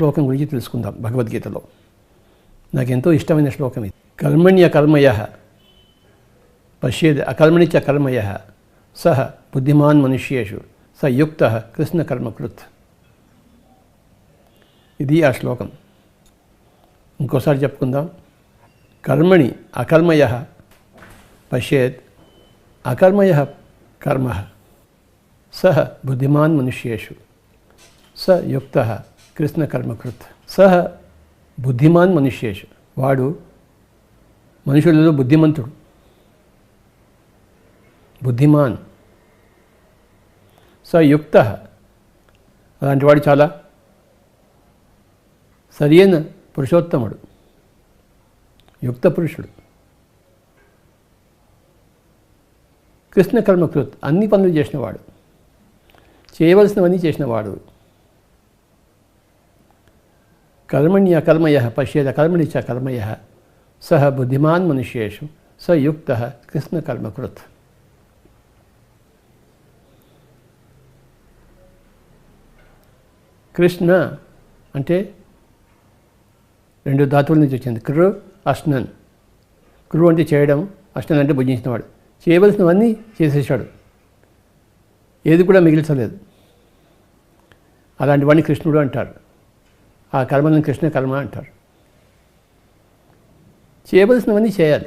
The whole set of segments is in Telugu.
శ్లోకం గురించి తెలుసుకుందాం భగవద్గీతలో. నాకు ఎంతో ఇష్టమైన శ్లోకం ఇది. కర్మణ్య కర్మయ పశ్యేద్ అకర్మణిచ కర్మయ సహ బుద్ధిమాన్ మనుష్యేషు స యుక్త కృష్ణ కర్మకృత్ ఇది ఆ శ్లోకం. ఇంకోసారి చెప్పుకుందాం. కర్మణి అకర్మయ పశ్యేత్ అకర్మయ కర్మ సహ బుద్ధిమాన్ మనుష్యేషు స యుక్త కృష్ణ కర్మకృత్ సహ బుద్ధిమాన్ మనుష్యేషు వాడు మనుషులలో బుద్ధిమంతుడు బుద్ధిమాన్ స యుక్త అలాంటి వాడు చాలా సరియైన పురుషోత్తముడు యుక్త పురుషుడు కృష్ణ కర్మకృత్ అన్ని పనులు చేసినవాడు చేయవలసినవన్నీ చేసినవాడు కర్మణ్య కర్మయ పశ్యేద కర్మణి చ కర్మయ. సహ బుద్ధిమాన్ మనుష్యేషు స యుక్త కృష్ణ కర్మకృత్. కృష్ణ అంటే రెండు ధాతువుల నుంచి వచ్చింది. కృ అష్ణన్. క్రు అంటే చేయడం అష్ణన్ అంటే భుజించినవాడు. చేయవలసినవన్నీ చేసేసాడు ఏది కూడా మిగిల్చలేదు. అలాంటి వాడిని కృష్ణుడు అంటారు. ఆ కర్మలను కృష్ణ కర్మ అంటారు. చేయవలసినవన్నీ చేయాలి.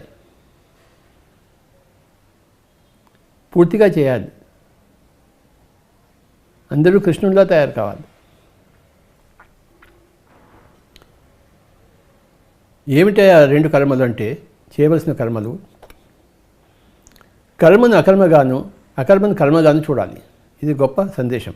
పూర్తిగా చేయాలి. అందరూ కృష్ణుడిలా తయారు కావాలి. ఏమిటి ఆ రెండు కర్మలు అంటే? చేయవలసిన కర్మలు. కర్మను అకర్మగాను అకర్మను కర్మగాను చూడాలి. ఇది గొప్ప సందేశం.